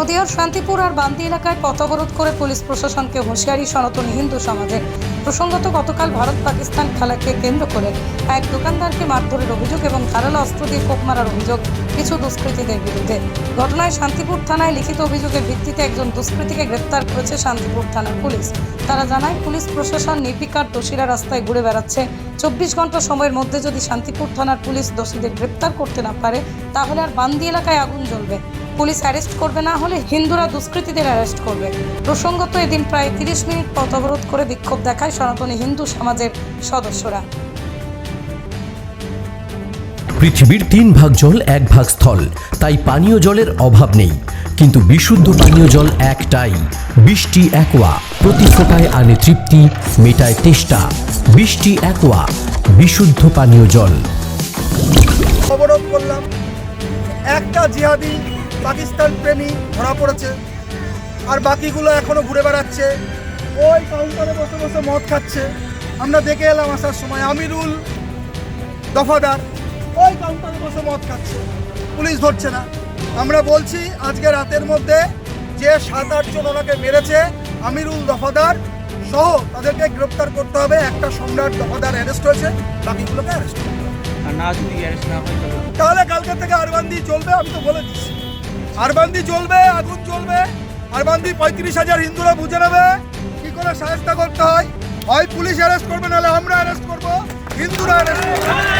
নদিয়ার শান্তিপুর আর বান্দি এলাকায় পথ অবরোধ করে পুলিশ প্রশাসনকে হুঁশিয়ারি সনাতনী হিন্দু সমাজের প্রসঙ্গত, গতকাল ভারত পাকিস্তান খেলাকে কেন্দ্র করে এক দোকানদারকে মারধরের অভিযোগ এবং ধারালো অস্ত্র দিয়ে কোপ মারার অভিযোগ কিছু দুষ্কৃতীদের বিরুদ্ধে। ঘটনায় শান্তিপুর থানায় লিখিত অভিযোগের ভিত্তিতে একজন দুষ্কৃতীকে গ্রেপ্তার করেছে শান্তিপুর থানার পুলিশ। তারা জানায়, পুলিশ প্রশাসন নির্বিকার দোষীরা রাস্তায় ঘুরে বেড়াচ্ছে। চব্বিশ ঘণ্টা সময়ের মধ্যে যদি শান্তিপুর থানার পুলিশ দোষীদের গ্রেপ্তার করতে না পারে, তাহলে আর বান্দি এলাকায় আগুন জ্বলবে। পুলিশ অ্যারেস্ট করবে না হলে হিন্দুরা দুষ্কৃতীদের অ্যারেস্ট করবে। প্রসঙ্গত এদিন প্রায় তিরিশ মিনিট পথ অবরোধ করে বিক্ষোভ দেখায় সনাতনী হিন্দু সমাজের সদস্যরা। পৃথিবীর তিন ভাগ জল এক ভাগ স্থল। তাই পানীয় জলের অভাব নেই। কিন্তু বিশুদ্ধ পানীয় জল একটাই। বৃষ্টি একোয়া। প্রতি ফোটায় আনে তৃপ্তি মেটায় তেষ্টা। বৃষ্টি একোয়া। বিশুদ্ধ পানীয় জল। অবরোধ করলাম। একটা জিহাদি পাকিস্তান প্রেমী ধরা পড়েছে। আর বাকিগুলো এখনও ঘুরে বেড়াচ্ছে। ওই কাউন্টারে বসে বসে মদ খাচ্ছে। আমরা দেখে এলাম আসার সময় আমিরুল দফাদার। ওই কাউন্টারে বসে মদ খাচ্ছে। পুলিশ ধরছে না। আমরা বলছি আজকে রাতের মধ্যে যে সাত আটজন ওনাকে মেরেছে আমিরুল দফাদার সহ তাদেরকে গ্রেপ্তার করতে হবে। একটা সম্রাট দফাদার অ্যারেস্ট হয়েছে। বাকিগুলোকে অ্যারেস্ট করতে হবে। তাহলে? তাহলে কালকে থেকে আরবান্দি চলবে আমি তো বলে দিচ্ছি। আরবান্দি চলবে, আগুন চলবে। আরবান্দি পঁয়ত্রিশ হাজার হিন্দুরা বুঝে নেবে। কি করে সাহায্য করতে হয়? হয় পুলিশ অ্যারেস্ট করবে, নাহলে আমরা অ্যারেস্ট করব। হিন্দুরা অ্যারেস্ট করবে।